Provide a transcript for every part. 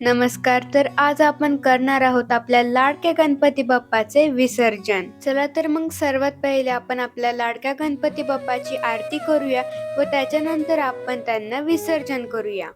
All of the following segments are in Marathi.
नमस्कार तर आज आपण करणार आहोत आपल्या लाडक्या गणपती बाप्पाचे विसर्जन. चला तर मग सर्वात पहिले आपण आपल्या लाडक्या गणपती बाप्पाची आरती करूया व त्याच्यानंतर आपण त्यांना विसर्जन करूया.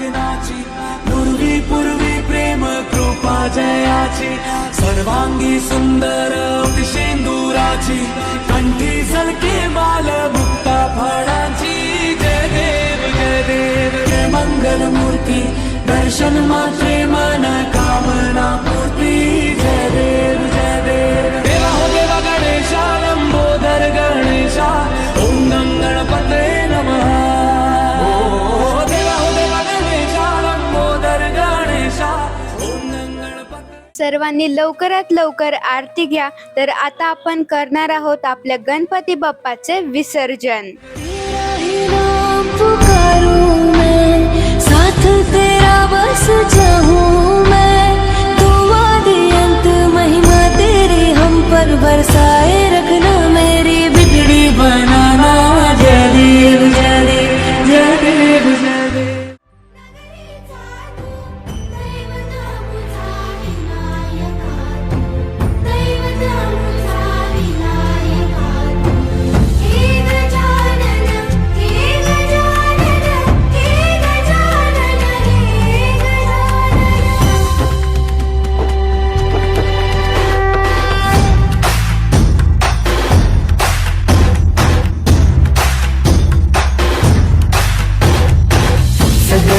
वार्ता विघ्नाची पूर्वी पूर्वी प्रेम कृपा जयाची सर्वांगी सुंदर सिंदुराची कंठी सलके बाल मुक्ता फळाची. जय देव जय देव जय मंगल मूर्ती दर्शन मात्रे मन कामना पूर्ती. जय देव. सर्वांनी लवकरात लवकर आरती घ्या. तर आता आपण करणार आहोत आपल्या गणपती बाप्पाचे विसर्जन.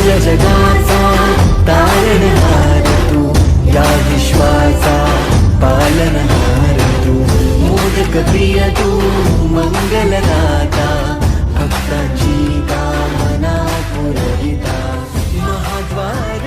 या जगाचा तारणहार तू या विश्वाचा पालनहार तू मोदक प्रिय तू मंगलदाता भक्ताची कामना पुरविता महाद्वार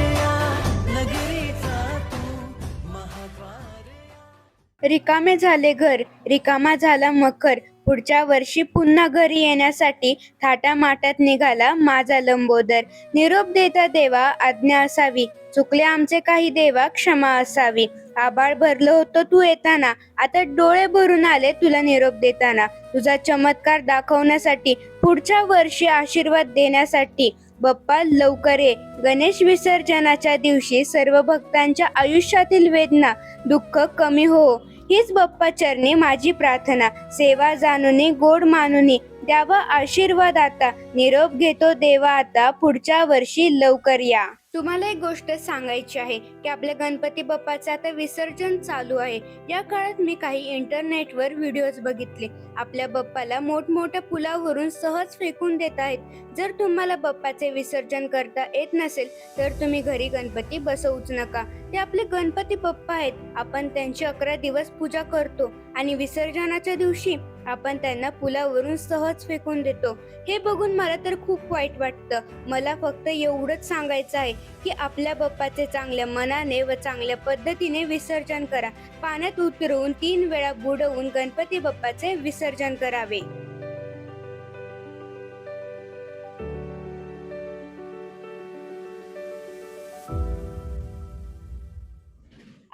रिकामे झाले घर रिकामा झाला मखर पुढच्या वर्षी पुन्हा घरी येण्यासाठी थाटामाटात निघाला माझा लंबोदर. निरोप देता देवा आज्ञा असावी. चुकले आमचे काही देवा क्षमा असावी. आबाळ भरलं होतं तू येताना. आता डोळे भरून आले तुला निरोप देताना. तुझा चमत्कार दाखवण्यासाठी पुढच्या वर्षी आशीर्वाद देण्यासाठी. बप्पा लवकर ये. गणेश विसर्जनाच्या दिवशी सर्व भक्तांच्या आयुष्यातील वेदना दुःख कमी हो. हीच बाप्पा चरणी माझी प्रार्थना. सेवा जाणूनी गोड मानुनी द्यावा आशीर्वाद आता. निरोप घेतो देवा आता पुढच्या वर्षी लवकर या. तुम्हाला एक गोष्ट सांगायची आहे की आपल्या गणपती बाप्पाचं आता विसर्जन चालू आहे. या काळात मी काही इंटरनेटवर व्हिडिओज बघितले. आपल्या बाप्पाला मोठमोठ्या पुलावरून सहज फेकून देत आहेत. जर तुम्हाला बाप्पाचे विसर्जन करता येत नसेल तर तुम्ही घरी गणपती बसवूच नका. ते आपले गणपती बाप्पा आहेत. आपण त्यांची अकरा दिवस पूजा करतो आणि विसर्जनाच्या दिवशी आपण त्यांना पुलावरून सहज फेकून देतो. हे बघून मला तर खूप वाईट वाटतं. मला फक्त एवढंच सांगायचं आहे की आपल्या बाप्पाचे चांगल्या मनाने व चांगल्या पद्धतीने विसर्जन करा. पाण्यात उतरवून तीन वेळा बुडवून गणपती बाप्पाचे विसर्जन करावे.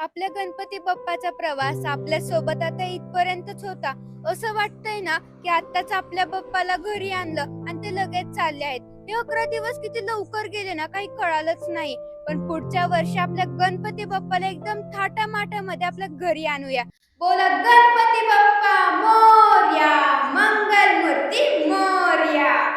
आपल्या गणपती बाप्पाचा प्रवास आपल्यासोबत आता इथपर्यंतच होता. असं वाटतंय ना की आताच आपल्या बाप्पाला घरी आणलं आणि ते लगेच चालले आहेत. हे अकरा दिवस किती लवकर गेले ना काही कळालंच नाही. पण पुढच्या वर्षी आपल्या गणपती बाप्पाला एकदम थाटा थाटामाटामध्ये आपल्या घरी आणूया. बोला गणपती बाप्पा मोर्या मंगल मूर्ती मोर्या.